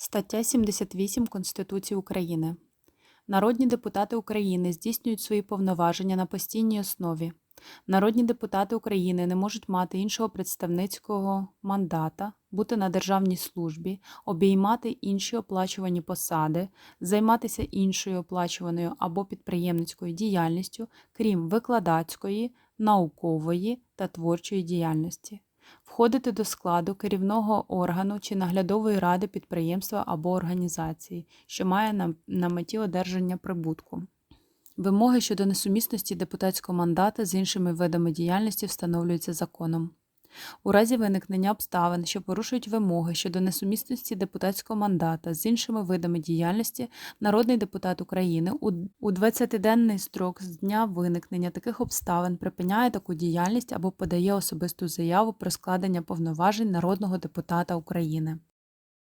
Стаття 78 Конституції України. Народні депутати України здійснюють свої повноваження на постійній основі. Народні депутати України не можуть мати іншого представницького мандата, бути на державній службі, обіймати інші оплачувані посади, займатися іншою оплачуваною або підприємницькою діяльністю, крім викладацької, наукової та творчої діяльності входити до складу керівного органу чи наглядової ради підприємства або організації, що має на, на меті одержання прибутку. Вимоги щодо несумісності депутатського мандата з іншими видами діяльності встановлюються законом. У разі виникнення обставин, що порушують вимоги щодо несумісності депутатського мандата з іншими видами діяльності, народний депутат України у- у 20-денний строк з дня виникнення таких обставин припиняє таку діяльність або подає особисту заяву про складення повноважень народного депутата України.